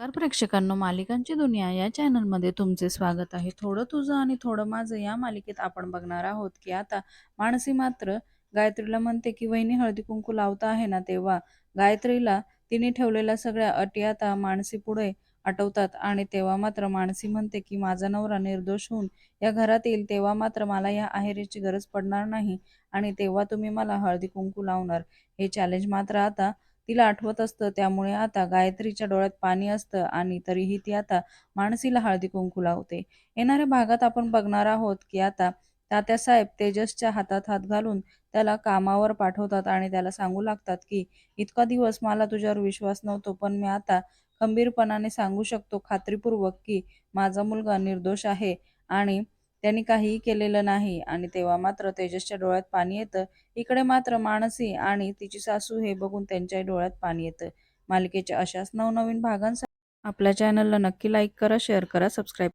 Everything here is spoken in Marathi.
नमस्कार प्रेक्षकांनो मालिकांची दुनिया या चॅनलमध्ये तुमचे स्वागत आहे. थोडं तुझं आणि थोडं माझं या मालिकेत आपण बघणार आहोत की आता मानसी मात्र गायत्रीला म्हणते की वहिनी हळदी कुंकू लावता आहे ना तेव्हा? गायत्रीला तिने ठेवलेल्या सगळ्या अटी आता मानसी पुढे आठवतात आणि तेव्हा मात्र मानसी म्हणते की माझा नवरा निर्दोष होऊन या घरात येईल तेव्हा मात्र मला या आहेरीची गरज पडणार नाही आणि तेव्हा तुम्ही मला हळदी कुंकू लावणार. हे चॅलेंज मात्र आता तिला आठवत असतं. त्यामुळे आता गायत्रीच्या डोळ्यात पाणी असतं आणि तरीही ती आता मानसीला हळदी कुंकू लावते. येणाऱ्या भागात आपण बघणार आहोत की आता तात्यासाहेब तेजसच्या हातात हात घालून त्याला कामावर पाठवतात आणि त्याला सांगू लागतात की इतका दिवस मला तुझ्यावर विश्वास नव्हतो पण मी आता खंबीरपणाने सांगू शकतो खात्रीपूर्वक की माझा मुलगा निर्दोष आहे आणि त्यांनी काहीही केलेलं नाही. आणि तेव्हा मात्र तेजसच्या डोळ्यात पाणी येतं. इकडे मात्र मानसी आणि तिची सासू हे बघून त्यांच्याही डोळ्यात पाणी येतं. मालिकेच्या अशाच नवनवीन भागांसाठी आपल्या चॅनलला नक्की लाईक करा शेअर करा सबस्क्राईब